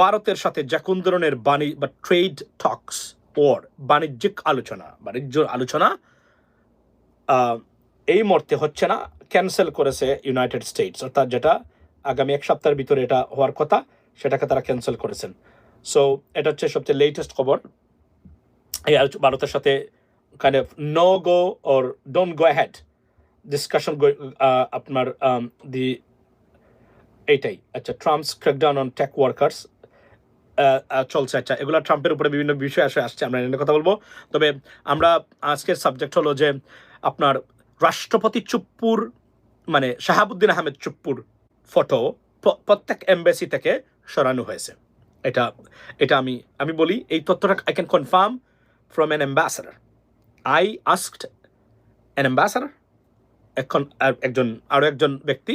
ভারতের সাথে যে কোন ধরনের বাণি বা ট্রেড টক্স ওর বাণিজ্যিক আলোচনা, বাণিজ্য আলোচনা এই মুহূর্তে হচ্ছে না ক্যান্সেল করেছে ইউনাইটেড স্টেটস অর্থাৎ যেটা আগামী এক সপ্তাহের ভিতরে এটা হওয়ার কথা, সেটাকে তারা ক্যান্সেল করেছেন। সো এটা হচ্ছে সবচেয়ে লেটেস্ট খবর। এই ভারতের সাথে kind of no go or don't go had discussion আপনার দি এইটাই। আচ্ছা Trump's crackdown on tech workers চলছে। আচ্ছা এগুলো ট্রাম্পের উপরে বিভিন্ন বিষয় আসে, আসছে, আমরা এনে কথা বলব। তবে আমরা আজকের সাবজেক্ট হলো যে আপনার রাষ্ট্রপতি চুপ্পুর মানে শাহাবুদ্দিন আহমেদ চুপ্পুর ফটো প্রত্যেক এম্বাসি থেকে সরানো হয়েছে। এটা এটা আমি আমি বলি, এই তথ্যটা I can confirm from an ambassador I asked an ambassador এখন আর একজন আরও একজন ব্যক্তি,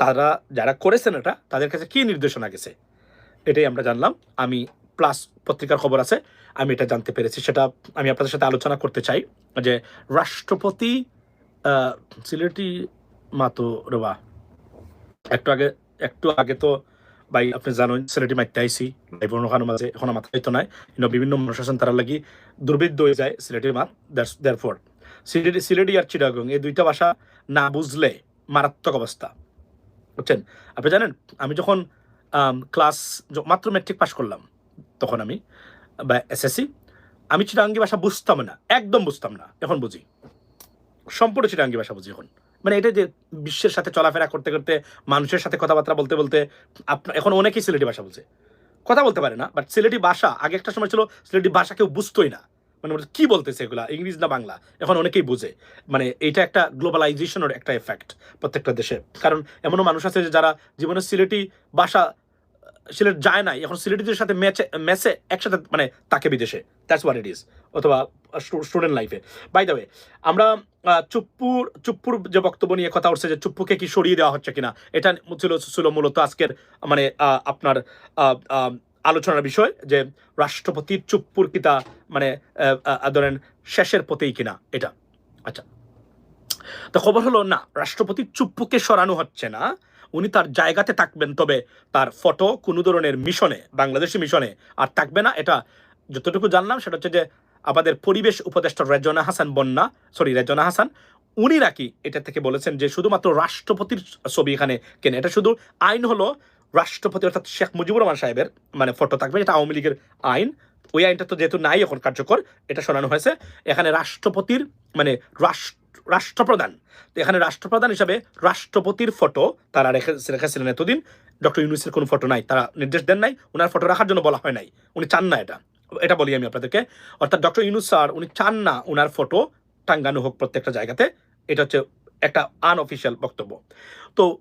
তারা যারা করেছেন এটা, তাদের কাছে কী নির্দেশনা গেছে? এটাই আমরা জানলাম। আমি প্লাস পত্রিকার খবর আছে, আমি এটা জানতে পেরেছি। সেটা আমি আপনাদের সাথে আলোচনা করতে চাই যে রাষ্ট্রপতি সিলেটি মাতো রবা। একটু আগে একটু আগে তো ভাই আপনি জানেন, সিলেটি মাইতে আইসি লাইভ ওখানে মাঝে, এখন মাথা হইতো নাই। কিন্তু বিভিন্ন মানুষ আছেন, তারা লাগি দুর্বৃদ্ধ হয়ে যায় সিলেটের মাত। দেয়ার ফর সিলেটি সিলেটি আর চিটাগং, এই দুইটা ভাষা না বুঝলে মারাত্মক অবস্থা। বুঝছেন? আপনি জানেন, আমি যখন ক্লাস মাত্র ম্যাট্রিক পাশ করলাম তখন আমি, বা এসএসসি আমি চিটাঙ্গি ভাষা বুঝতাম না, একদম বুঝতাম না, এখন বুঝি। সম্পূর্ণ চিটাঙ্গি ভাষা বুঝি এখন। মানে এটা যে বিশ্বের সাথে চলাফেরা করতে করতে, মানুষের সাথে কথাবার্তা বলতে বলতে আপনার এখন অনেকেই সিলেটি ভাষা বলছে কথা বলতে পারে না বাট সিলেটি ভাষা, আগে একটা সময় ছিল সিলেটি ভাষা কেউ বুঝতোই না। মানে কি বলতেছে এগুলা ইংলিশ না বাংলা, এখন অনেকেই বুঝে। মানে এটা একটা গ্লোবালাইজেশনের একটা এফেক্ট প্রত্যেকটা দেশে। কারণ এমনও মানুষ আছে যে যারা জীবনে সিলেটি ভাষা সিলেট যায় নাই, এখন সিলেটিদের সাথে ম্যাচে ম্যাচে একসাথে মানে তাকে বিদেশে। দ্যাটস ওয়াট ইট ইজ অথবা স্টুডেন্ট লাইফে বাই দ্য ওয়ে আমরা চুপ্পুর চুপ্পুর যে বক্তব্য নিয়ে কথা উঠছে যে চুপ্পুকে কি সরিয়ে দেওয়া হচ্ছে কিনা, এটা ছিল ছিল মূলত আজকের মানে আপনার আলোচনার বিষয় যে রাষ্ট্রপতির চুপ্পুর কিতা মানে ধরেন শেষের পথেই কিনা, এটা। আচ্ছা। তো খবর হলো, না, রাষ্ট্রপতি চুপ্পুকে সরানো হচ্ছে না উনি তার জায়গাতে থাকবেন তবে তার ফটো কোনো ধরনের মিশনে, বাংলাদেশি মিশনে আর থাকবে না। এটা যতটুকু জানলাম, সেটা হচ্ছে যে আমাদের পরিবেশ উপদেষ্টা রেজনা হাসান বন্যা সরি রেজনা হাসান, উনি নাকি এটা থেকে বলেছেন যে শুধুমাত্র রাষ্ট্রপতির ছবি এখানে কেন। এটা শুধু আইন হলো রাষ্ট্রপতি অর্থাৎ শেখ মুজিবুর রহমান সাহেবের মানে ফটো থাকবে, এটা আওয়ামী লীগের আইন। ওই আইনটা তো যেহেতু নাই, এখন কার্যকর, এটা শোনানো হয়েছে। এখানে রাষ্ট্রপতির মানে রাষ্ট্র রাষ্ট্রপ্রধান। তো এখানে রাষ্ট্রপ্রধান হিসাবে রাষ্ট্রপতির ফটো তারা রেখে রেখেছিলেন এতদিন। ডক্টর ইউনুসের কোনো ফটো নাই। তারা নির্দেশ দেন নাই। ওনার ফটো রাখার জন্য বলা হয় নাই। উনি চান না এটা। এটা বলি আমি আপনাদেরকে। অর্থাৎ ডক্টর ইউনুস স্যার, উনি চান না ওনার ফটো টাঙ্গানো হোক প্রত্যেকটা জায়গাতে। এটা হচ্ছে একটা আনঅফিসিয়াল বক্তব্য। তো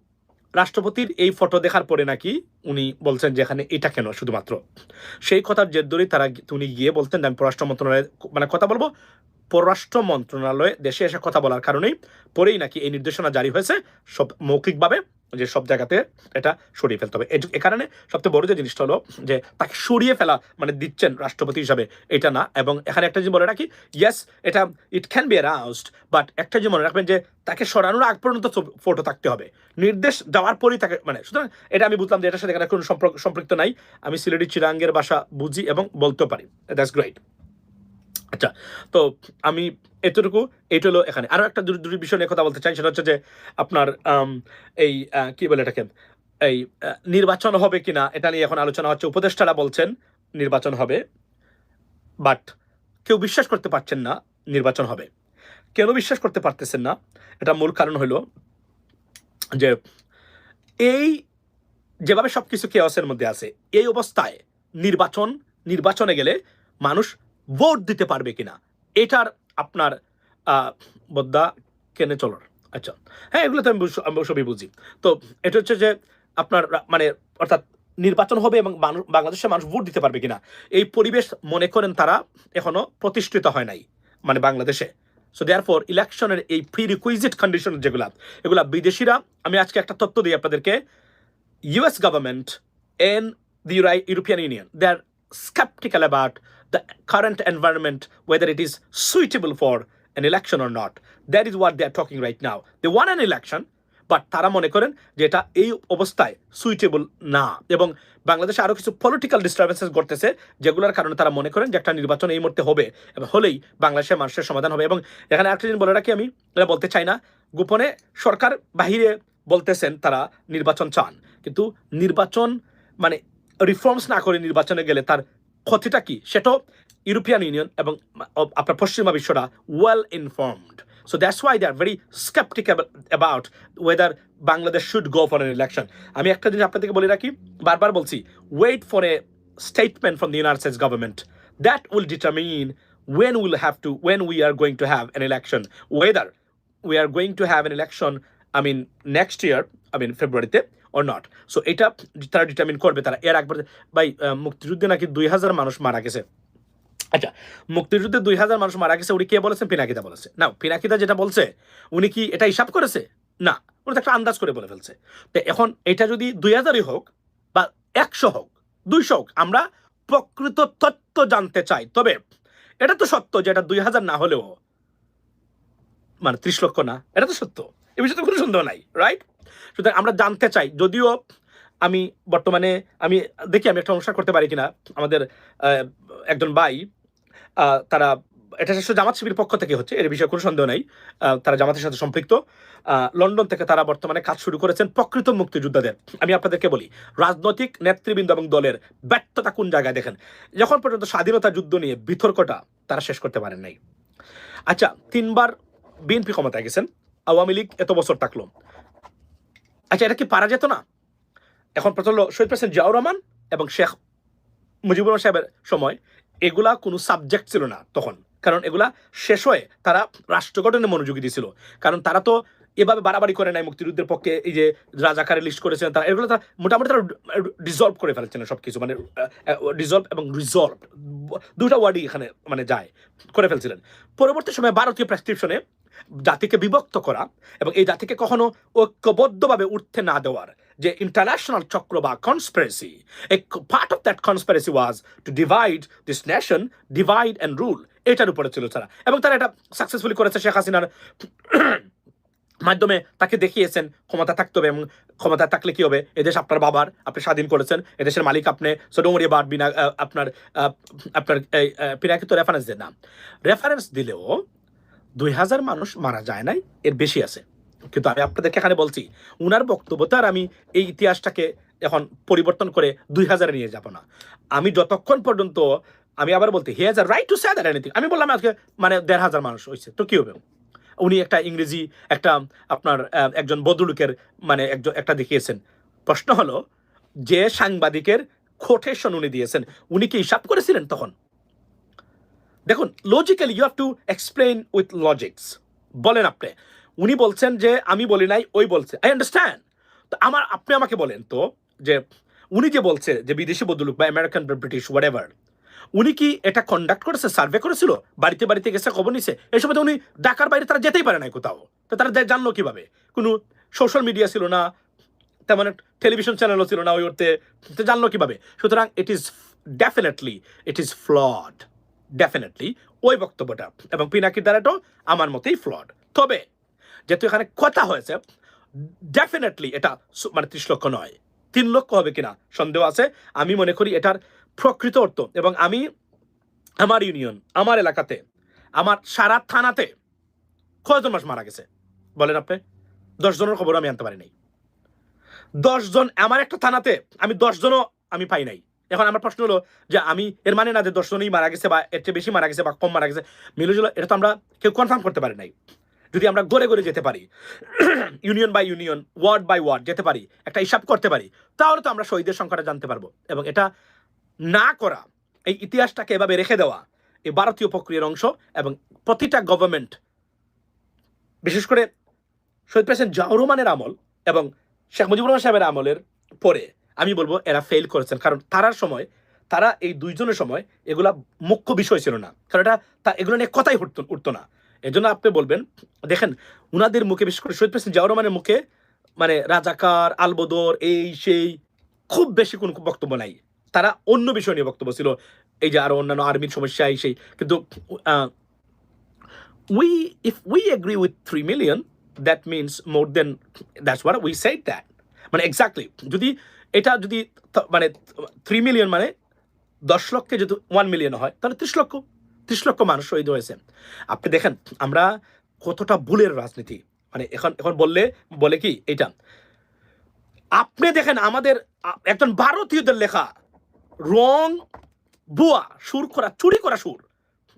রাষ্ট্রপতির এই ফটো দেখার পরে নাকি উনি বলছেন যে এখানে এটা কেন শুধুমাত্র? সেই কথার জের ধরেই তারা উনি গিয়ে বলতেন আমি পররাষ্ট্র মন্ত্রণালয়ে মানে কথা বলব। পররাষ্ট্র মন্ত্রণালয়ে দেশে এসে কথা বলার কারণেই পরেই নাকি এই নির্দেশনা জারি হয়েছে। সব মৌখিকভাবে যে সব জায়গাতে এটা সরিয়ে ফেলতে হবে। এ- কারণে সবচেয়ে বড় যে জিনিসটা হলো যে তাকে সরিয়ে ফেলা মানে দিচ্ছেন রাষ্ট্রপতি হিসাবে এটা না। এবং এখানে একটা জিনিস বলে রাখি ইয়েস এটা it can be aroused but একটা জিনিস মনে রাখবেন যে তাকে সরানোর আগ পর্যন্ত ফটো থাকতে হবে। নির্দেশ দেওয়ার পরেই তাকে মানে সুতরাং এটা আমি বুঝলাম যে এটার সাথে কোনো সম্পৃক্ত নাই। আমি সিলেটি চিরাঙ্গের ভাষা বুঝি এবং বলতেও পারি। দ্যাটস গ্রেট আচ্ছা তো আমি এতটুকু, এটা হলো এখানে। আরও একটা দুটি বিষয় নিয়ে কথা বলতে চাই, সেটা হচ্ছে যে আপনার এই কি বলে এটাকে, এই নির্বাচন হবে কিনা, এটা নিয়ে এখন আলোচনা হচ্ছে, উপদেষ্টারা বলছেন নির্বাচন হবে, বাট কেউ বিশ্বাস করতে পারছেন না নির্বাচন হবে। কেন বিশ্বাস করতে পারতেছেন না? এটা মূল কারণ হলো যে এই যেভাবে সব কিছু কেওয়াসের মধ্যে আছে, এই অবস্থায় নির্বাচন, নির্বাচনে গেলে মানুষ ভোট দিতে পারবে কিনা? এটার আপনার বদ্দা কেনে চলার। আচ্ছা হ্যাঁ এগুলো তো আমি সবই বুঝি। তো এটা হচ্ছে যে আপনার মানে অর্থাৎ নির্বাচন হবে এবং বাংলাদেশের মানুষ ভোট দিতে পারবে কিনা? এই পরিবেশ মনে করেন তারা এখনও প্রতিষ্ঠিত হয় নাই মানে বাংলাদেশে। সো দেয়ার ফর ইলেকশনের এই প্রি রিকুইজিট কন্ডিশন যেগুলা এগুলা বিদেশিরা আমি আজকে একটা তথ্য দিই আপনাদেরকে। US government and the Euro- European Union, they're skeptical about the current environment, whether it is suitable for an election or not. That is what they're talking right now. They want an election, but তারা মনে করেন যে এটা এই অবস্থায় suitable না এবং বাংলাদেশে আরও কিছু পলিটিক্যাল ডিস্টারবেন্সেস ঘটতেছে যেগুলোর কারণে তারা মনে করেন যে একটা নির্বাচন এই মুহূর্তে হবে এবং হলেই বাংলাদেশের মানুষের সমাধান হবে এবং এখানে একটা জিনিস বলে রাখি আমি এটা বলতে চাই না গোপনে সরকার বাহিরে বলতেছেন তারা নির্বাচন চান কিন্তু নির্বাচন মানে রিফর্মস না করে নির্বাচনে গেলে তার ক্ষতিটা কি? সেটাও ইউরোপিয়ান ইউনিয়ন এবং আপনার পশ্চিমা বিশ্বটা well informed so that's why they are very sceptical about whether Bangladesh should go for an election আমি একটা জিনিস আপনাদেরকে বলে রাখি, বারবার বলছি wait for a statement from the United States government that will determine when will have to when we are going to have an election whether we are going to have an election I mean next year I mean ফেব্রুয়ারিতে or not so এটা তারা determine করবে তারা। এর একবার ভাই মুক্তিযুদ্ধে নাকি দুই হাজার মানুষ মারা গেছে। আচ্ছা মুক্তিযুদ্ধে দুই হাজার মানুষ মারা গেছে, উনি কে বলেছেন? পিনাকিদা বলেছে। না পিনাকিদা যেটা বলছে, উনি কি এটা হিসাব করেছে? না, উনি তো একটা আন্দাজ করে বলে ফেলছে। তো এখন এটা যদি দুই হাজারই হোক বা একশো হোক, দুইশো হোক, আমরা প্রকৃত তথ্য জানতে চাই। তবে এটা তো সত্য যে এটা দুই হাজার না হলেও মানে ত্রিশ লক্ষ না। এটা তো সত্য। এ বিষয়ে তো কোনো সন্দেহ নাই রাইট সুতরাং আমরা জানতে চাই, যদিও আমি বর্তমানে, আমি দেখি আমি একটা অনুষ্ঠান করতে পারি কিনা, আমাদের একজন ভাই তারা, এটা আসলে জামাত শিবির পক্ষ থেকে হচ্ছে, এর বিষয়ে কোনো সন্দেহ নাই তারা জামাতের সাথে সম্পৃক্ত লন্ডন থেকে তারা বর্তমানে কাজ শুরু করেছেন প্রকৃত মুক্তিযোদ্ধাদের। আমি আপনাদেরকে বলি, রাজনৈতিক নেতৃবৃন্দ এবং দলের ব্যর্থতা কোন জায়গায় দেখেন? যখন পর্যন্ত স্বাধীনতা যুদ্ধ নিয়ে বিতর্কটা তারা শেষ করতে পারেন নাই। আচ্ছা তিনবার বিএনপি ক্ষমতায় গেছেন, আওয়ামী লীগ এত বছর থাকল। আচ্ছা এটা কি পারা যেত না? এখন প্রচল শহীদ প্রেসিডেন্ট জিয়াউর রহমান এবং শেখ মুজিবুর রহমান সাহেবের সময় এগুলা কোনো সাবজেক্ট ছিল না তখন। কারণ এগুলা শেষ হয়ে তারা রাষ্ট্র গঠনে মনোযোগী দিয়েছিল। কারণ তারা তো এভাবে বাড়াবাড়ি করে নাই মুক্তিযুদ্ধের পক্ষে এই যে রাজাকারে লিস্ট করেছেন তারা, এগুলো তারা মোটামুটি তারা ডিজলভ করে ফেলেছেন সব কিছু মানে ডিজলভ এবং রিজলভ দুটা ওয়ার্ডই এখানে মানে যায়, করে ফেলছিলেন। পরবর্তী সময়ে ভারতীয় প্রেসক্রিপশনে জাতিকে বিভক্ত করা এবং এই জাতিকে কখনো ঐক্যবদ্ধভাবে উঠতে না দেওয়ার যে ইন্টারন্যাশনাল চক্র বা conspiracy a part of that conspiracy was to divide this nation divide and rule এটার উপরে ছিল তারা এবং তারা এটা সাকসেসফুলি করেছে শেখ হাসিনার মাধ্যমে তাকে দেখিয়েছেন ক্ষমতা থাকতে হবে এবং ক্ষমতা থাকলে কি হবে? এদেশ আপনার বাবার আপনি স্বাধীন করেছেন এদেশের মালিক আপনি সো ডোন্ট ওয়ারি অ্যাবাউট বিনা আপনার আপনার আহ, তো রেফারেন্স দেন না। রেফারেন্স দিলেও দুই হাজার মানুষ মারা যায় নাই এর বেশি আছে। কিন্তু আমি আপনাদেরকে এখানে বলছি উনার বক্তব্য তো আর আমি এই ইতিহাসটাকে এখন পরিবর্তন করে দুই হাজারে নিয়ে যাব না। আমি যতক্ষণ পর্যন্ত আমি আবার বলতে he has a right to say আমি বললাম আজকে মানে দেড় হাজার মানুষ হয়েছে তো কি হবে? উনি একটা ইংরেজি একটা, আপনার একজন বদলুকের মানে একজন, একটা দেখিয়েছেন। প্রশ্ন হলো, যে সাংবাদিকের কোটেশন উনি দিয়েছেন, উনি কি হিসাব করেছিলেন তখন? দেখুন logically you have to explain with logics বলেন আপনি, উনি বলছেন যে, আমি বলি নাই, ওই বলছে। আই আন্ডারস্ট্যান্ড তো আমার, আপনি আমাকে বলেন তো, যে উনি যে বলছে, যে বিদেশি বদলুক বা আমেরিকান বা ব্রিটিশ হোয়াট উনি কি এটা কন্ডাক্ট করেছে সার্ভে করেছিল? বাড়িতে বাড়িতে গেছে, খবর নিছে? এই সময় উনি ঢাকার বাইরে তারা যেতেই পারে না কোথাও। তো তারা জানলো কীভাবে? কোনো সোশ্যাল মিডিয়া ছিল না, তেমন টেলিভিশন চ্যানেলও ছিল না ওই তো জানলো কীভাবে? সুতরাং it is definitely it is flawed definitely ওই বক্তব্যটা। এবং পিনাকির দ্বারাটাও আমার মতেই ফ্লড তবে, যেহেতু এখানে কথা হয়েছে ডেফিনেটলি এটা মানে ত্রিশ লক্ষ নয়। তিন লক্ষ হবে কিনা সন্দেহ আছে। আমি মনে করি এটার প্রকৃত অর্থ, এবং আমি আমার ইউনিয়ন, আমার এলাকাতে, আমার সারা থানাতে কয়জন মাস মারা গেছে? বলেন আপনি। দশ জনের খবর আমি আনতে পারি নাই। দশ জন, আমার একটা থানাতে আমি দশজনও আমি পাই নাই। এখন আমার প্রশ্ন হলো যে আমি, এর মানে না যে দশ জনই মারা গেছে বা এর চেয়ে বেশি মারা গেছে বা কম মারা গেছে? মিলুজুল এটা তো আমরা কেউ কনফার্ম করতে পারি নাই। যদি আমরা গড়ে গড়ে যেতে পারি union by union ward by ward যেতে পারি, একটা হিসাব করতে পারি, তাহলে তো আমরা শহীদের সংখ্যাটা জানতে পারব। এবং এটা না করা, এই ইতিহাসটাকে এভাবে রেখে দেওয়া এই ভারতীয় প্রক্রিয়ার অংশ এবং প্রতিটা গভর্নমেন্ট বিশেষ করে শহীদ প্রেসিডেন্ট জিয়াউর রহমানের আমল এবং শেখ মুজিবুর রহমান সাহেবের আমলের পরে আমি বলব এরা ফেল করেছেন। কারণ তারার সময়, তারা এই দুইজনের সময় এগুলা মুখ্য বিষয় ছিল না। কারণ এটা তা, এগুলো নিয়ে কথাই উঠত, উঠতো না। এজন্য আপনি বলবেন, দেখেন, উনাদের মুখে, বিশেষ করে শহীদ প্রেসিডেন্ট জিয়াউর রহমানের মুখে মানে রাজাকার, আলবদর, এই, সেই, খুব বেশি কোনো বক্তব্য নাই। তারা অন্য বিষয় নিয়ে বক্তব্য ছিল। এই যে আরও অন্যান্য আর্মির সমস্যা এই সেই। কিন্তু we if we agree with three million that means more than that's where we set that মানে এক্স্যাক্টলি যদি এটা যদি মানে থ্রি মিলিয়ন মানে দশ লক্ষে যদি ওয়ান মিলিয়ন হয়, তাহলে ত্রিশ লক্ষ ত্রিশ লক্ষ মানুষ শহীদ হয়েছে। আপনি দেখেন, আমরা কতটা ভুলের রাজনীতি। মানে এখন এখন বললে, বলে কি এটা আপনি দেখেন আমাদের একজন ভারতীয়দের লেখা রং বুয়া সুর করা, চুরি করা সুর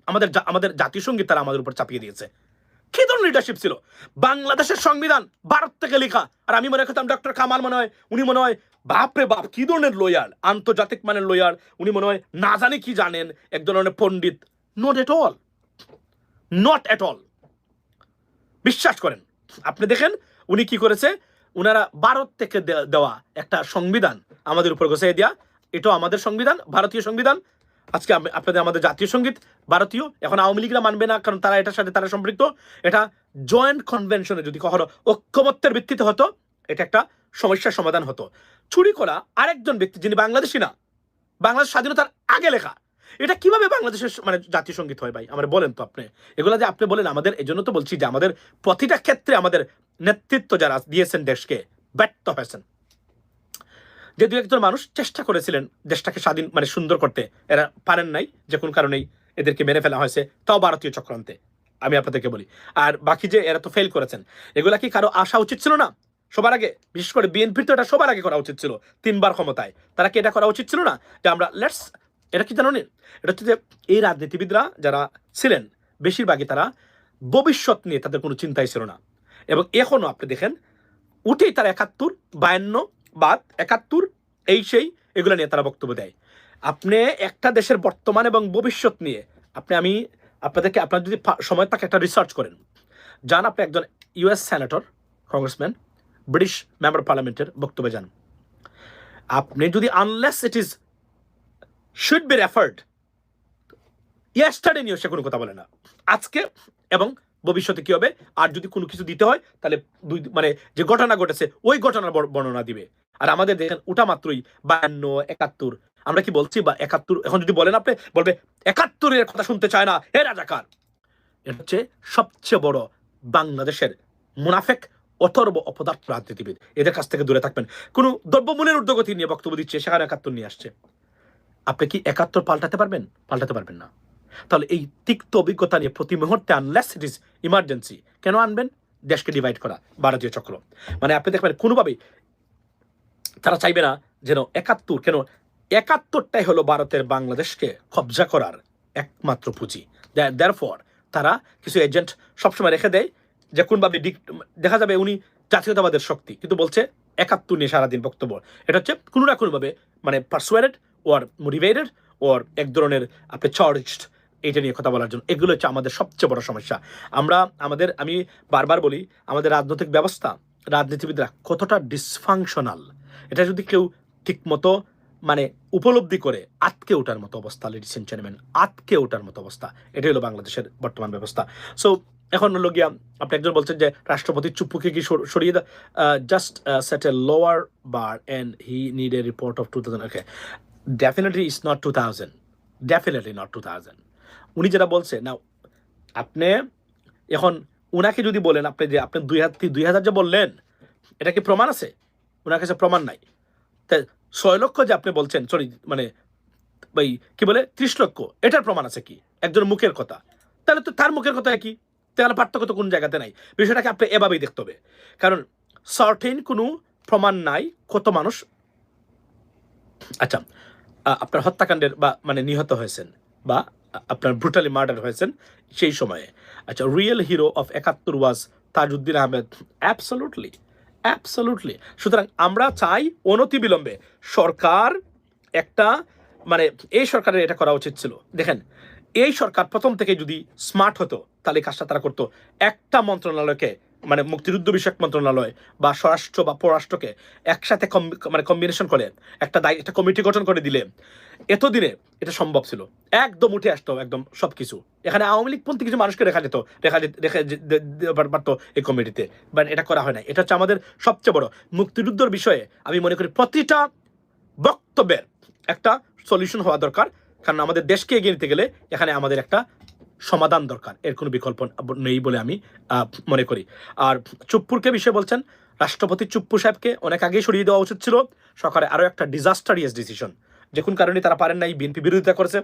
আমাদের আমাদের জাতীয় সংগীত তারা আমাদের উপর চাপিয়ে দিয়েছে। কি ধরনের লিডারশিপ ছিল? বাংলাদেশের সংবিধান ভারত থেকে লেখা। আর আমি মনে করতাম ডক্টর কামাল মনে হয়, উনি মনে হয়, বাপরে বাপ, কি ধরনের লয়ার আন্তর্জাতিক মানের লয়ার উনি মনে হয়, না জানি কি জানেন, এক ধরনের পণ্ডিত। Not at all not at all বিশ্বাস করেন, আপনি দেখেন, উনি কি করেছে? উনারা ভারত থেকে দেওয়া একটা সংবিধান আমাদের উপর ঘোষাই দেওয়া এটাও আমাদের সংবিধান, ভারতীয় সংবিধান। আজকে আপনাদের আমাদের জাতীয় সংগীত, ভারতীয়। এখন আওয়ামী লীগরা মানবে না, কারণ তারা এটার সাথে তারা সম্পৃক্ত। এটা জয়েন্ট কনভেনশনে যদি কখনো ঐক্যমত্যের ভিত্তিতে হতো, এটা একটা সমস্যার সমাধান হতো। চুরি করা আরেকজন ব্যক্তি, যিনি বাংলাদেশি না, বাংলাদেশ স্বাধীনতার আগে লেখা। এটা কীভাবে বাংলাদেশের মানে জাতীয় সংগীত হয় ভাই? আমার বলেন তো আপনি। এগুলো যে আপনি বলেন, আমাদের এই জন্য তো বলছি যে আমাদের প্রতিটা ক্ষেত্রে আমাদের নেতৃত্ব যারা দিয়েছেন দেশকে, ব্যর্থ হয়েছেন। যে দু একজন মানুষ চেষ্টা করেছিলেন দেশটাকে স্বাধীন মানে সুন্দর করতে। এরা পারেন নাই, যে কোন কারণেই এদেরকে মেরে ফেলা হয়েছে, তাও ভারতীয় চক্রান্তে। আমি আপনাদেরকে বলি। আর বাকি যে এরা তো ফেল করেছেন, এগুলা কি কারও আসা উচিত ছিল না? সবার আগে, বিশেষ করে বিএনপির তো এটা সবার আগে করা উচিত ছিল, তিনবার ক্ষমতায়। তারা কি এটা করা উচিত ছিল না? যে আমরা লেটস এটা কি জানো? এটা হচ্ছে যে এই রাজনীতিবিদরা যারা ছিলেন, বেশিরভাগই তারা ভবিষ্যৎ নিয়ে তাদের কোনো চিন্তাই ছিল না। এবং এখনও আপনি দেখেন, উঠেই তারা একাত্তর, বায়ান্ন বাদ, একাত্তর, এই সেই, এগুলো নিয়ে তারা বক্তব্য দেয়। আপনি একটা দেশের বর্তমান এবং ভবিষ্যৎ নিয়ে, আপনি, আমি আপনাদেরকে, আপনার যদি সময় থাকে একটা রিসার্চ করেন। যান আপনি একজন US senator congressman British member পার্লামেন্টের বক্তব্যে যান। আপনি যদি unless it is should be referred yesterday নিয়ে সে কোনো কথা বলে না। আজকে এবং ভবিষ্যতে কি হবে? আর যদি কোনো কিছু দিতে হয়, তাহলে দুই মানে যে ঘটনা ঘটেছে, ওই ঘটনার বর্ণনা দিবে। আর আমাদের দেখেন ওটা মাত্রই বায়ান্ন, একাত্তর। আমরা কি বলছি? বা একাত্তর, এখন যদি বলেন আপনি, বলবে একাত্তরের কথা শুনতে চায় না। হে রাজাকার! এটা হচ্ছে সবচেয়ে বড় বাংলাদেশের মুনাফেক, অথর্ব অপদার্থ রাজনীতিবিদ। এদের কাছ থেকে দূরে থাকবেন। কোনো দ্রব্যমূল্যের ঊর্ধ্বগতি নিয়ে বক্তব্য দিচ্ছে, সেখানে একাত্তর নিয়ে আসছে। আপনি কি একাত্তর পাল্টাতে পারবেন? পাল্টাতে পারবেন না। তাহলে এই তিক্ত অভিজ্ঞতা নিয়ে প্রতি মুহূর্তে আনলেস ইট ইজ ইমার্জেন্সি কেন আনবেন? দেশকে ডিভাইড করা, ভারতীয় চক্র। মানে আপনি দেখবেন, কোনোভাবেই তারা চাইবে না যেন একাত্তর, কেন একাত্তরটাই হলো ভারতের বাংলাদেশকে কবজা করার একমাত্র পুঁজি। দেয়ার ফর তারা কিছু এজেন্ট সবসময় রেখে দেয়, যে কোনভাবে দেখা যাবে উনি জাতীয়তাবাদের শক্তি, কিন্তু বলছে একাত্তর নিয়ে সারাদিন বক্তব্য। এটা হচ্ছে কোনো না কোনোভাবে মানে পারসুয়ারেড ওর মোটিভেটেড ওর এক ধরনের আপনি চার্জড এটা নিয়ে কথা বলার জন্য। এগুলো হচ্ছে আমাদের সবচেয়ে বড় সমস্যা। আমরা, আমাদের, আমি বারবার বলি, আমাদের রাজনৈতিক ব্যবস্থা, রাজনীতিবিদরা কতটা ডিসফাংশনাল এটা যদি কেউ ঠিক মতো মানে উপলব্ধি করে আটকে ওঠার মতো অবস্থা লেডিস এন্ড জেন্টলম্যান আটকে ওঠার মতো অবস্থা, এটাই হলো বাংলাদেশের বর্তমান ব্যবস্থা। সো এখন হলো গিয়া, আপনি একজন বলছেন যে রাষ্ট্রপতি চুপ্পুকে কি সরিয়ে সরিয়ে just set a lower bar and he need a report of two thousand okay definitely is not two thousand definitely not two thousand উনি যেটা বলছে না আপনি এখন উনাকে যদি বলেন, আপনি যে, আপনি দুই হাজার দুই হাজার যে বললেন, এটা কি প্রমাণ আছে? ওনার কাছে প্রমাণ নাই। তা ছয় লক্ষ যে আপনি বলছেন সরি মানে ওই কি বলে, ত্রিশ লক্ষ, এটার প্রমাণ আছে কি? একজন মুখের কথা। তাহলে তো তার মুখের কথা কি তাহলে পার্থক্য তো কোন জায়গাতে নাই। বিষয়টাকে আপনি এভাবেই দেখতে হবে। কারণ সার্টেন কোনো প্রমাণ নাই, কত মানুষ আচ্ছা আপনার হত্যাকাণ্ডের বা মানে নিহত হয়েছেন, বা আপনার ব্রুটালি মার্ডার হয়েছেন সেই সময়ে। আচ্ছা রিয়েল হিরো অফ একাত্তর was Tajuddin Ahmed. Absolutely absolutely সুতরাং আমরা চাই অনতি বিলম্বে সরকার একটা মানে এই সরকারের এটা করা উচিত ছিল। দেখেন, এই সরকার প্রথম থেকে যদি স্মার্ট হতো, তাহলে কাজটা তারা করতো। একটা মন্ত্রণালয়কে মানে মুক্তিযুদ্ধ বিষয়ক মন্ত্রণালয় বা স্বরাষ্ট্র বা পররাষ্ট্রকে একসাথে মানে কম্বিনেশন করে, একটা দায় একটা কমিটি গঠন করে দিলে এতদিনে এটা সম্ভব ছিল। একদম উঠে আসতো একদম সব কিছু এখানে আওয়ামী লীগপন্থী কিছু মানুষকে রেখা যেত রেখা রেখে পারতো এই কমিটিতে বাট এটা করা হয় না এটা হচ্ছে আমাদের সবচেয়ে বড় মুক্তিযুদ্ধের বিষয়ে আমি মনে করি প্রতিটা বক্তব্যের একটা সলিউশন হওয়া দরকার। কারণ আমাদের দেশকে এগিয়ে নিতে গেলে এখানে আমাদের একটা সমাধান দরকার। এর কোনো বিকল্প নেই বলে আমি মনে করি। আর চুপ্পুরকে বিষয়ে বলছেন, রাষ্ট্রপতি চুপ্পু সাহেবকে অনেক আগেই সরিয়ে দেওয়া উচিত ছিল, সরকারে আরও একটা ডিজাস্টারিয়াস ডিসিশন যে কোন কারণে তারা পারেন নাই, বিএনপি বিরোধিতা করেছে।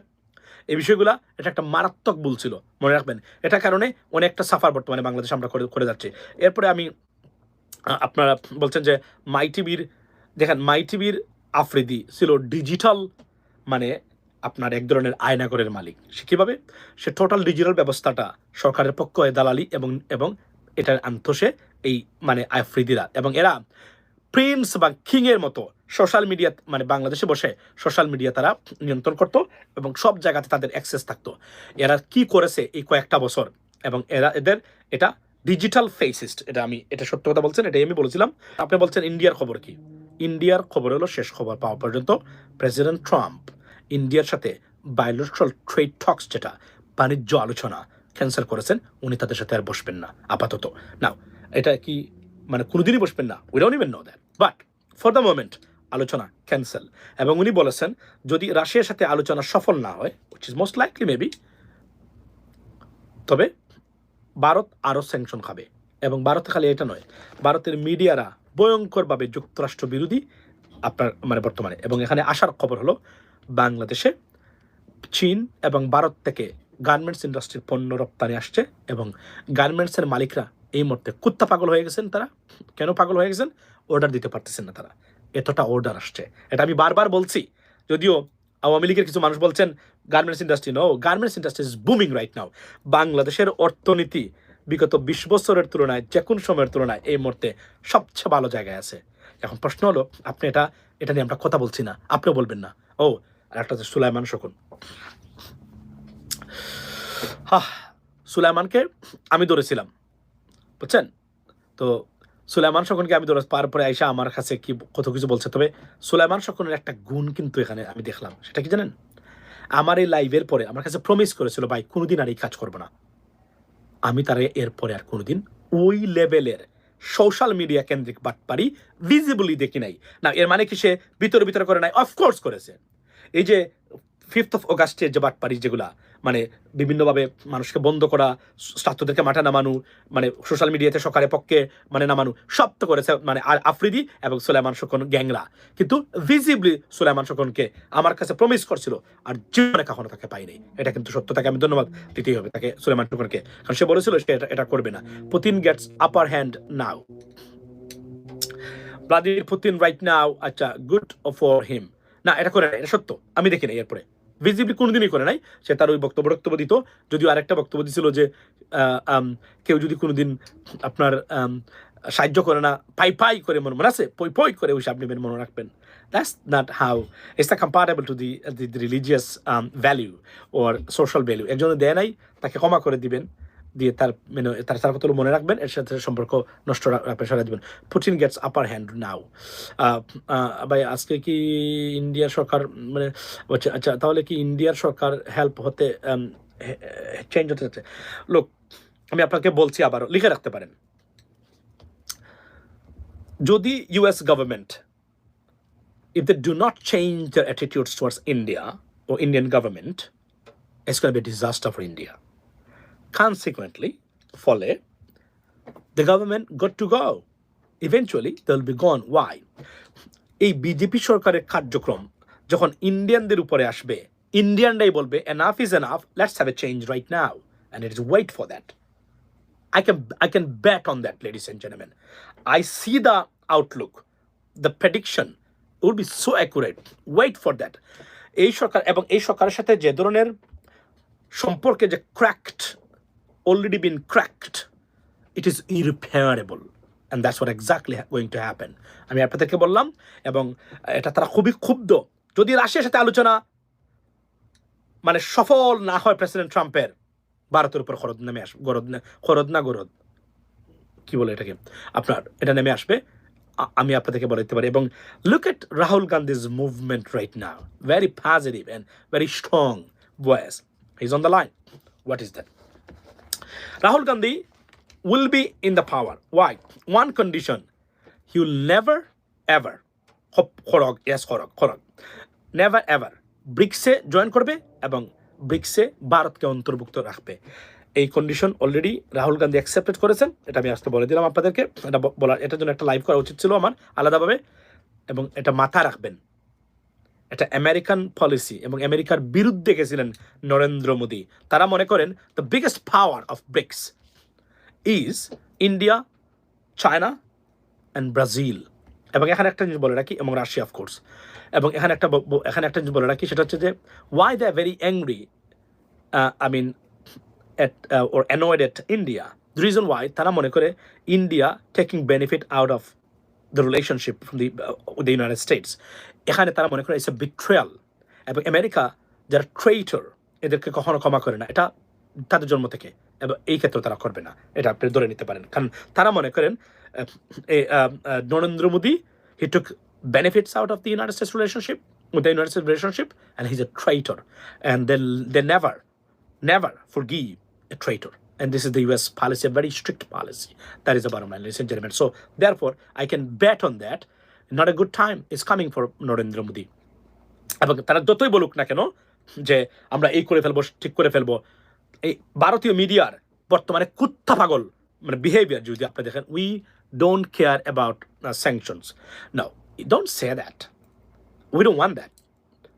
এই বিষয়গুলা, এটা একটা মারাত্মক ভুল ছিল, মনে রাখবেন। এটা কারণে অনেকটা সাফার বর্তমানে বাংলাদেশ আমরা করে করে যাচ্ছি। এরপরে আমি আপনারা বলছেন যে মাই টিভির, দেখেন মাই টিভির আফ্রিদি ছিল ডিজিটাল মানে আপনার এক ধরনের আয়নাগরের মালিক। সে কীভাবে? সে টোটাল ডিজিটাল ব্যবস্থাটা সরকারের পক্ষ হয়ে দালালি এবং এবং এটার আনত এই মানে আফ্রিদিরা এবং এরা প্রিন্স বা কিংয়ের মতো সোশ্যাল মিডিয়া মানে বাংলাদেশে বসে সোশ্যাল মিডিয়া তারা নিয়ন্ত্রণ করতো এবং সব জায়গাতে তাদের অ্যাক্সেস থাকতো। এরা কি করেছে এই কয়েকটা বছর? এবং এরা এদের এটা ডিজিটাল ফেসিস্ট এটা আমি, এটা সত্য কথা বলছেন, এটাই আমি বলেছিলাম। আপনি বলছেন, ইন্ডিয়ার খবর কি? ইন্ডিয়ার খবর হলো শেষ খবর পাওয়া পর্যন্ত প্রেসিডেন্ট ট্রাম্প। ইন্ডিয়ার সাথে বায়োলজিক্যাল ট্রেড টক্স যেটা বাণিজ্য আলোচনা ক্যান্সেল করেছেন, উনি তাদের সাথে আর বসবেন না, আপাতত। নাও এটা কি মানে কোনোদিনই বসবেন না we don't even know that but for the moment আলোচনা ক্যান্সেল এবং উনি বলেছেন, যদি রাশিয়ার সাথে আলোচনা সফল না হয় which is most likely maybe তবে ভারত আরও স্যাংশন খাবে। এবং ভারতে খালি এটা নয়, ভারতের মিডিয়ারা ভয়ঙ্করভাবে যুক্তরাষ্ট্র বিরোধী আপনার মানে বর্তমানে। এবং এখানে আসার খবর হলো বাংলাদেশে চীন এবং ভারত থেকে গার্মেন্টস ইন্ডাস্ট্রির পণ্য রপ্তানি আসছে এবং গার্মেন্টসের মালিকরা এই মুহূর্তে কুত্তা পাগল হয়ে গেছেন তারা। কেন পাগল হয়ে গেছেন? অর্ডার দিতে পারতেছেন না তারা। এতটা অর্ডার আসছে। এটা আমি বারবার বলছি। যদিও আওয়ামী লীগের কিছু মানুষ বলছেন garments industry no garments industry is booming right now বাংলাদেশের অর্থনীতি বিগত বিশ বছরের তুলনায়, যে কোন সময়ের তুলনায় এই মুহূর্তে সবচেয়ে ভালো জায়গায় আছে। এখন প্রশ্ন হলো, আপনি এটা এটা নিয়ে আমরা কথা বলছি না। আপনিও বলবেন না। ও আর একটা হচ্ছে সুলাইমান শকুন। হাহ, সুলাইমানকে আমি ধরেছিলাম, বুঝছেন? তো সুলাইমান শকুনকে আমি ধরে পার পরে আইসা আমার কাছে কি কত কিছু বলছে। তবে সুলাইমান শকুনের একটা গুণ কিন্তু এখানে আমি দেখলাম, সেটা কি জানেন? আমার এই লাইভের পরে আমার কাছে প্রমিস করেছিল, ভাই, কোনোদিন আর এই কাজ করব না। আমি তারে এরপরে আর কোনোদিন ওই লেভেলের সোশ্যাল মিডিয়া কেন্দ্রিক বাটপারি ভিজিবলি দেখি নাই। না, এর মানে কি সে ভিতরে ভিতরে করে নাই? অফকোর্স করেছে। এই যে ফিফথ অফ অগাস্টের যে বাটপারি যেগুলা মানে বিভিন্নভাবে মানুষকে বন্ধ করা, ছাত্রদেরকে মাঠে নামানো মানে সোশ্যাল মিডিয়াতে সরকারের পক্ষে মানে নামানো, সব তো করেছে মানে আর আফ্রিদি এবং সুলাইমান শকুন গ্যাংরা। কিন্তু ভিজিবলি সুলাইমান শকুনকে আমার কাছে প্রমিস করছিল, আর জীবনে কখনো তাকে পাইনি। এটা কিন্তু সত্য, তাকে আমি ধন্যবাদ দিতেই হবে তাকে, সুলাইমান শকুনকে কারণ সে বলেছিল সে এটা করবে না। Putin gets upper hand now Vladimir Putin right now আচ্ছা গুড ফর হিম না, এটা করে নাই, এটা সত্য, আমি দেখি নাই এরপরে। ভিজিবলি কোনোদিনই করে নাই, সে তার ওই বক্তব্য বক্তব্য দিত। যদিও আরেকটা বক্তব্য দিছিল যে কেউ যদি কোনোদিন আপনার সাহায্য করে না, পাই পাই করে মনে মনে আছে, পই পই করে ওই আপনি মনে রাখবেন। That's not how it's the comparable to the the religious value or social value একজনে দেয় নাই, তাকে ক্ষমা করে দিবেন। দিয়ে তার মানে তার তার কথাগুলো মনে রাখবেন এর সাথে সম্পর্ক নষ্ট রাখবেন সরাই দিবেন। Putin gets upper hand now ভাই আজকে কি ইন্ডিয়ার সরকার মানে আচ্ছা আচ্ছা তাহলে কি ইন্ডিয়ার সরকার হেল্প হতে চেঞ্জ হতে যাচ্ছে? লোক আমি আপনাকে বলছি আবারও লিখে রাখতে পারেন। যদি US government if they do not change their attitudes towards India or Indian government, it's going a disaster for India. Consequently, ফলে the government got to go. Eventually, they'll be gone. Why? এই BJP সরকারের কার্যক্রম যখন ইন্ডিয়ানদের উপরে আসবে ইন্ডিয়ানরাই বলবে enough is enough let's have a change right now and it is wait for that I can I can bet on that, ladies and gentlemen. I see the outlook, the prediction would be so accurate. Wait for that. এই সরকার এবং এই সরকারের সাথে যে ধরনের সম্পর্কে যে cracked already been cracked it is irreparable and that's what exactly going to happen আমি আপনাদেরকে বললাম, এবং এটা তারা খুবই ক্ষুব্ধ। যদি রাশিয়ার সাথে আলোচনা মানে সফল না হয় প্রেসিডেন্ট ট্রাম্পের, ভারতের উপর খরদ নেমে আসবে গরদ খরদ না গরদ, কি বলে এটাকে? আপনার, এটা নেমে আসবে। আমি আপনাদেরকে বলে দিতে পারি। এবং look at Rahul Gandhi's movement right now very positive and very strong voice is on the line what is that Rahul Gandhi will be in the power. Why? One condition. He will never, ever, খড়গ, yes, খড়গ, খড়গ, never, ever, ব্রিক্সে join করবে এবং ব্রিক্সে ভারতকে অন্তর্ভুক্ত রাখবে। এই condition already Rahul Gandhi accepted করেছেন। এটা আমি আজকে বলে দিলাম আপনাদেরকে। এটা বলার এটার জন্য একটা লাইভ করা উচিত ছিল আমার আলাদাভাবে। এবং এটা মাথায় রাখবেন। এটা আমেরিকান পলিসি এবং আমেরিকার বিরুদ্ধে গেছিলেন নরেন্দ্র মোদী। তারা মনে করেন the biggest power of BRICS is India China and Brazil এবং এখানে একটা জিনিস বলে রাখি, এবং রাশিয়া অফকোর্স এবং এখানে একটা এখানে একটা জিনিস বলে রাখি, সেটা হচ্ছে যে why they are very angry I mean at or or at India. The reason why, তারা মনে করে India taking benefit out of the relationship the the United States এখানে তারা মনে করে ইটস এ বিট্রেয়াল এবং আমেরিকা যারা ট্রেইটর এদেরকে কখনো ক্ষমা করে না এটা তাদের জন্ম থেকে এবং এই ক্ষেত্রে তারা করবে না এটা আপনি ধরে নিতে পারেন কারণ তারা মনে করেন Narendra Modi he took benefits out of the United States relationship with the United States relationship and he's a traitor and they they never never forgive a traitor. And this is the US policy, a very strict policy. That is the bottom line, ladies and gentlemen. So, therefore, I can bet on that. Not a good time is coming for Narendra Modi. এবং তারা যতই বলুক না কেন যে আমরা এই করে ফেলব ঠিক করে ফেলব এই ভারতীয় মিডিয়ার বর্তমানে কুত্তা পাগল মানে বিহেভিয়ার যদি আপনি দেখেন we don't care about sanctions now don't say that we don't want that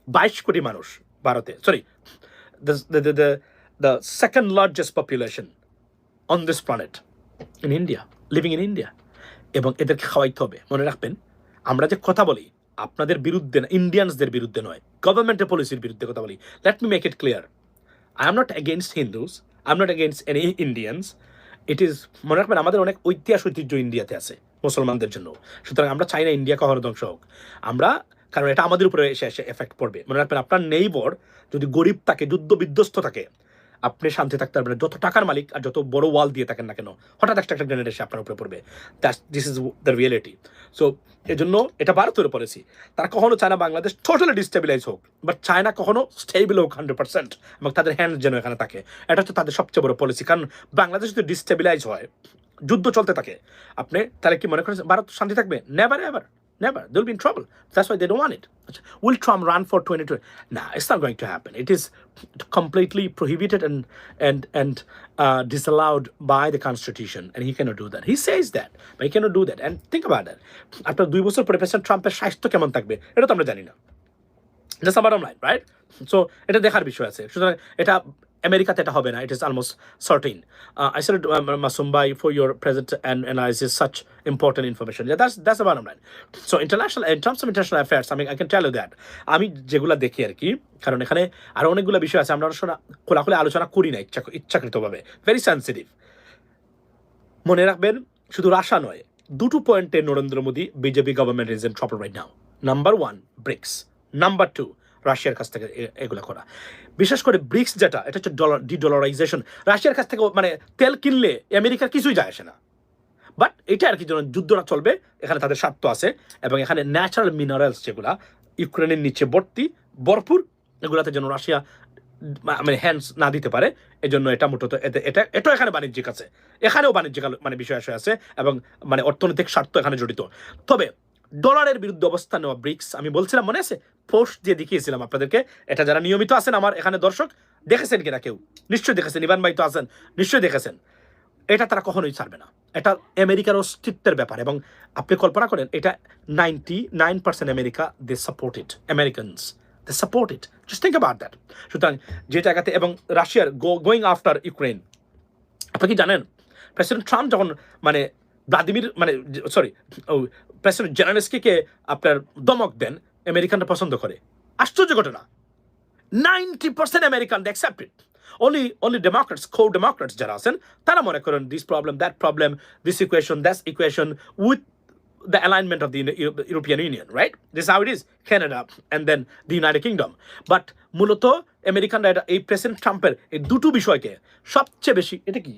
বাইশ কোটি মানুষ ভারতে sorry the second largest population on this planet in India, living in India. এবং এদেরকে খাওয়াইতে হবে মনে রাখবেন আমরা যে কথা বলি, আপনাদের বিরুদ্ধে না ইন্ডিয়ানসদের বিরুদ্ধে নয় গভর্নমেন্টের পলিসির বিরুদ্ধে কথা বলি। Let me make it clear I am not against Hindus I am not against any Indians it is মনে রাখবেন, আমাদের অনেক ঐতিহাস, ঐতিহ্য ইন্ডিয়াতে আছে, মুসলমানদের জন্য। সুতরাং আমরা চাই না ইন্ডিয়া কখনো ধ্বংস হোক। আমরা, কারণ এটা আমাদের উপরে এসে এসে এফেক্ট পড়বে। মনে রাখবেন, আপনার নেইবর যদি গরিব থাকে যুদ্ধ বিধ্বস্ত থাকে আপনি শান্তি থাকতে পারবেন যত টাকার মালিক আর যত বড় ওয়াল দিয়ে থাকেন না কেন, হঠাৎ একটা একটা গ্রেনেড এসে আপনার উপরে পড়বে। That this is the reality so এজন্য এটা ভারতের পলিসি তারা কখনো চায় না বাংলাদেশ টোটালি ডিস্টেবিলাইজ হোক বাট চায়না কখনো স্টেবল হোক হান্ড্রেড পার্সেন্ট এবং তাদের হ্যান্ড যেন এখানে থাকে। এটা হচ্ছে তাদের সবচেয়ে বড় পলিসি কারণ বাংলাদেশ যদি ডিস্টেবিলাইজ হয়, যুদ্ধ চলতে থাকে, আপনি তাহলে কি মনে করেন, ভারত শান্তি থাকবে? Never ever Never. They'll be in trouble. That's why they don't want it. Will Trump run for 2020? Nah, it's not going to happen. It is completely prohibited and and and uh, disallowed by the Constitution, and he cannot do that. He says that, but he cannot do that. And think about that. আপনার দুই বছর পরে president ট্রাম্পের স্বাস্থ্য কেমন থাকবে এটা তো আমরা জানি না just bottom line right so এটা দেখার বিষয় আছে এটা আমেরিকাতে এটা হবে না it is almost certain I sell মাসুম্বাই for your present and analysis such important information that's that's the bottom line so international in terms of international affairs আমি I can tell you that আমি যেগুলো দেখি আর কি, কারণ এখানে আরও অনেকগুলো বিষয় আছে, আমরা সময় খোলাখুলি আলোচনা করি না ইচ্ছা, ইচ্ছাকৃতভাবে। ভেরি সেন্সিটিভ মনে রাখবেন, শুধু রাশা নয়, দুটো পয়েন্টে Narendra Modi, BJP government is in trouble right now number one BRICS number two রাশিয়ার কাছ থেকে এগুলো করা। বিশেষ করে ব্রিক্স যেটা, এটা হচ্ছে ডলার ডিডলারাইজেশন রাশিয়ার কাছ থেকে মানে তেল কিনলে আমেরিকার কিছুই যায় আসে না। বাট এটা আর কি যেন যুদ্ধটা চলবে, এখানে তাদের স্বার্থ আছে, এবং এখানে ন্যাচারাল মিনারেলস যেগুলা, ইউক্রেনের নিচে ভর্তি, ভরপুর, এগুলাতে যেন রাশিয়া মানে হ্যান্ডস না দিতে পারে এই জন্য এটা মূলত এটা, এটাও এখানে বাণিজ্যিক আছে। এখানেও বাণিজ্যিক মানে বিষয় আসে আছে, এবং মানে অর্থনৈতিক স্বার্থ এখানে জড়িত। তবে ডলারের বিরুদ্ধে অবস্থান নেওয়া ব্রিক্স। আমি বলছিলাম, মনে আছে? পোস্ট দিয়ে দেখিয়েছিলাম আপনাদেরকে। এটা যারা নিয়মিত আছেন, আমার এখানে দর্শক, দেখেছেন কিনা কেউ? নিশ্চয়ই দেখেছেন ইবান ভাই তো আছেন, নিশ্চয়ই দেখেছেন। এটা তারা কখনোই ছাড়বে না। এটা আমেরিকার অস্তিত্বের ব্যাপার এবং আপনি কল্পনা করেন, এটা ninety nine percent America they support it Americans they support it just think about that সুতরাং যে জায়গাতে এবং রাশিয়ার গো গোয়িং আফটার ইউক্রেন আপনি কি জানেন? প্রেসিডেন্ট ট্রাম্প যখন মানে ভ্লাদিমির মানে সরি প্রেসিডেন্ট জেনারেস্কিকে আপনার দমক দেন আমেরিকানরা পছন্দ করে আশ্চর্য ঘটনা ninety percent American they accept it only only Democrats co Democrats যারা আছেন তারা মনে করেন this problem that problem this equation that's equation with alignment of the Eu- European Union, right? This is how it. Canada and then the United Kingdom. But মূলত আমেরিকানরা এই president ট্রাম্পের এই দুটো বিষয়কে সবচেয়ে বেশি এটা কি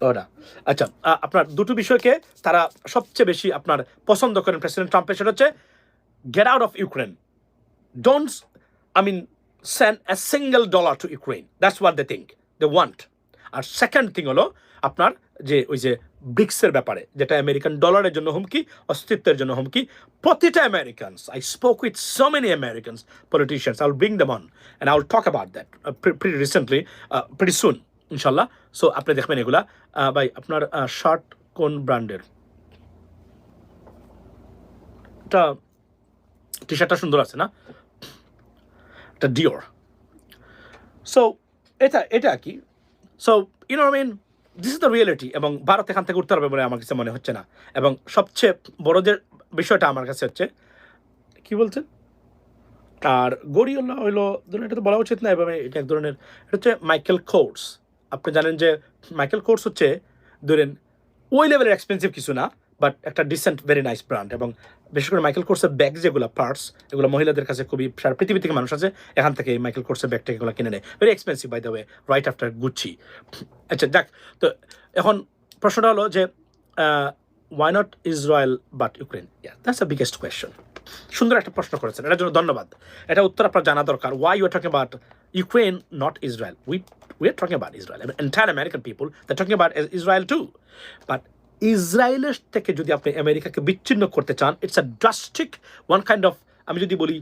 ওটা আচ্ছা আপনার দুটো বিষয়কে তারা সবচেয়ে বেশি আপনার পছন্দ করেন প্রেসিডেন্ট ট্রাম্পের, সেটা হচ্ছে get out of Ukraine don't I mean send a single dollar to Ukraine that's what they think they want R second thing হলো আপনার যে ওই যে ব্রিক্সের ব্যাপারে, যেটা আমেরিকান ডলারের জন্য হুমকি, অস্তিত্বের জন্য হুমকি, প্রতিটা Americans I spoke with so many Americans politicians I will bring them on and I will talk about that pretty recently pretty soon ইনশাল্লাহ সো আপনি দেখবেন এগুলা। ভাই, আপনার শার্ট কোন ব্র্যান্ডের এটা টি শার্টটা সুন্দর আছে না? এটা ডিওর সো এটা এটা কি? So you know mean this is the reality এবং ভারত এখান থেকে উঠতে পারবে বলে আমার কাছে মনে হচ্ছে না। এবং সবচেয়ে বড় যে বিষয়টা আমার কাছে হচ্ছে, কি বলছেন আর গরিওল্লা হইল, ধরুন, এটা তো বলা উচিত না, এভাবে এটা এক ধরনের, এটা হচ্ছে মাইকেল কোর্স আপনি জানেন যে মাইকেল কোর্স হচ্ছে, ধরেন, ওই লেভেলের এক্সপেন্সিভ কিছু না বাট একটা ডিসেন্ট ভেরি নাইস ব্র্যান্ড এবং বিশেষ করে মাইকেল কোর্সের ব্যাগ যেগুলো পার্টস এগুলো মহিলাদের কাছে খুবই, সারা পৃথিবী থেকে মানুষ আছে এখান থেকে মাইকেল কোর্সের ব্যাগ থেকে এগুলো কিনে নেয়। Very expensive by the way right after Gucci আচ্ছা যাক, তো এখন প্রশ্নটা হলো যে why not Israel but Ukraine that's the biggest question সুন্দর একটা প্রশ্ন করেছেন, এটার জন্য ধন্যবাদ। এটা উত্তর আপনার জানা দরকার why you talking about Ukraine not Israel we we are talking about Israel entire American people the talking about Israel too but ইসরায়েলের থেকে যদি আপনি আমেরিকাকে বিচ্ছিন্ন করতে চান it's a drastic one kind of আমি যদি বলি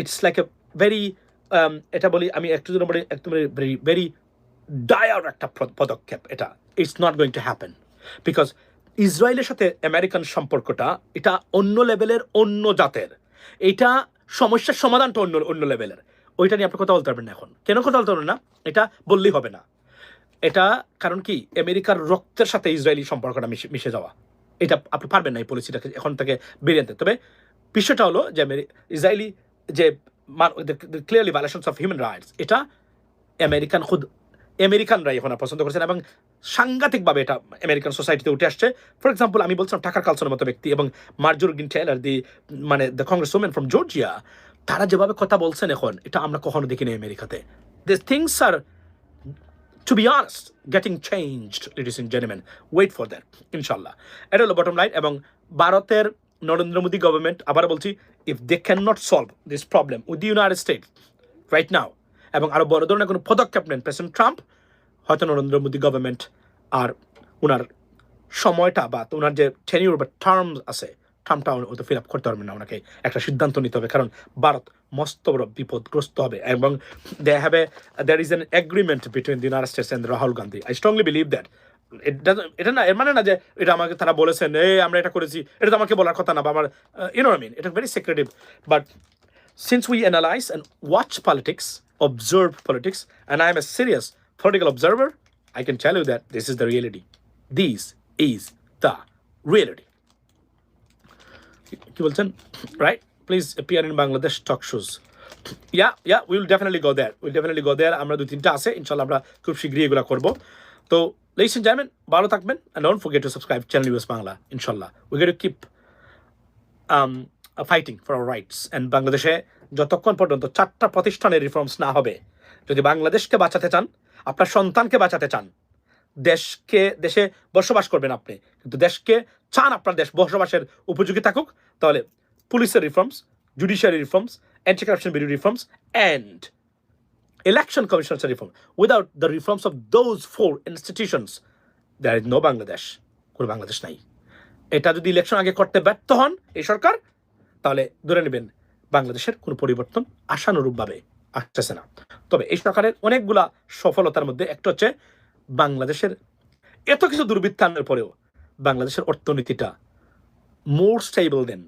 ইটস লাইক এ ভেরি এটা বলি, আমি একটু জন্য বলি একদম ভেরি ভেরি ডায়ার একটা পদক্ষেপ এটা। It's not going to happen because ইসরায়েলের সাথে আমেরিকান সম্পর্কটা, এটা অন্য লেভেলের অন্য জাতের। এটা সমস্যার সমাধানটা অন্য অন্য লেভেলের ওইটা নিয়ে আপনি কথা বলতে পারবেন না এখন। কেন কথা বলতে পারবেন না? এটা বললেই হবে না। এটা কারণ কি? আমেরিকার রক্তের সাথে ইসরায়েলি সম্পর্কটা মিশে মিশে যাওয়া। এটা আপনি পারবেন না এই পলিসিটাকে এখন থেকে বেরিয়ে আনতে। তবে বিষয়টা হলো যে ইসরায়েলি যে clearly violations of human rights এটা আমেরিকান খুদ, আমেরিকানরাই এখন পছন্দ করেছেন এবং সাংঘাতিকভাবে এটা আমেরিকান সোসাইটিতে উঠে আসছে। ফর এক্সাম্পল আমি বলছিলাম টাকার কালসনের মতো ব্যক্তি এবং মার্জুর গিন টেলার দি মানে the congress women from Georgia তারা যেভাবে কথা বলছেন এখন এটা আমরা কখনো দেখিনি আমেরিকাতে this things are to be honest, getting changed, ladies and gentlemen. Wait for that, inshallah. এটা হলো বটম লাইন এবং ভারতের নরেন্দ্র মোদী গভর্নমেন্ট আবার বলছি if they can not solve this problem with United State right now এবং আরও বড় ধরনের কোনো পদক্ষেপ নেন প্রেসিডেন্ট ট্রাম্প হয়তো নরেন্দ্র মোদী গভর্নমেন্ট আর ওনার সময়টা বা ওনার যে টেনিউর বা টার্ম আছে টার্মটা হয়তো ফিল আপ করতে পারবেন না ওনাকে একটা সিদ্ধান্ত নিতে হবে। কারণ ভারত মস্ত বড় বিপদগ্রস্ত হবে এবং they have a there is an agreement between the United States and Rahul Gandhi I strongly believe that এটা না এর মানে না যে এটা আমাকে তারা বলেছেন এই আমরা এটা করেছি এটা তো আমাকে বলার কথা না বা আমার ইউনো মিন এটা very secretive but since we analyze and watch politics, observe politics and I am a serious political observer, I can tell you that this is the reality. This is the reality. কি বলছেন? Right please peer in Bangladesh talk shows yeah yeah will definitely go there will definitely go there আমরা দু তিনটা আছে। ইনশাল্লাহ আমরা খুব শীঘ্রই এগুলো করব। তো লেসেন জানবেন ভালো থাকবেন don't forget to subscribe channel US Bangla ইনশাল্লাহ we get to keep fighting for our rights and বাংলাদেশে যতক্ষণ পর্যন্ত চারটা প্রতিষ্ঠানের রিফর্মস না হবে, যদি বাংলাদেশকে বাঁচাতে চান, আপনার সন্তানকে বাঁচাতে চান দেশকে দেশে বসবাস করবেন আপনি কিন্তু দেশকে চান আপনার দেশ বসবাসের উপযোগী থাকুক তাহলে পুলিশের reforms judiciary reforms anti corruption বিরোধী reforms and election commissions reform. Without the reforms of those four institutions, there is no Bangladesh. কোনো বাংলাদেশ নাই এটা যদি ইলেকশন আগে করতে ব্যর্থ হন এই সরকার তাহলে ধরে নেবেন বাংলাদেশের কোনো পরিবর্তন আশানুরূপভাবে আসতেছে না তবে এই সরকারের অনেকগুলা সফলতার মধ্যে একটা হচ্ছে বাংলাদেশের এত কিছু দুর্বৃত্তায়নের পরেও বাংলাদেশের অর্থনীতিটা more stable than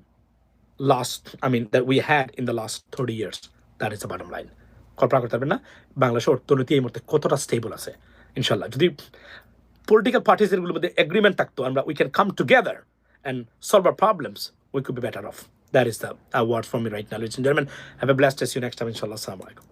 last I mean that we had in the last thirty years that is the bottom line কল্পনা করতে পারবেন না, বাংলাদেশের অর্থনীতি এই মুহূর্তে কতটা স্টেবল আছে ইনশাল্লাহ যদি পলিটিক্যাল পার্টিসেরগুলোর মধ্যে এগ্রিমেন্ট থাকতো, আমরা we can come together and solve our problems we could be better off that is the word from me right now leads and have a blast day see you next time ইনশাল্লাহ আসসালামু আলাইকুম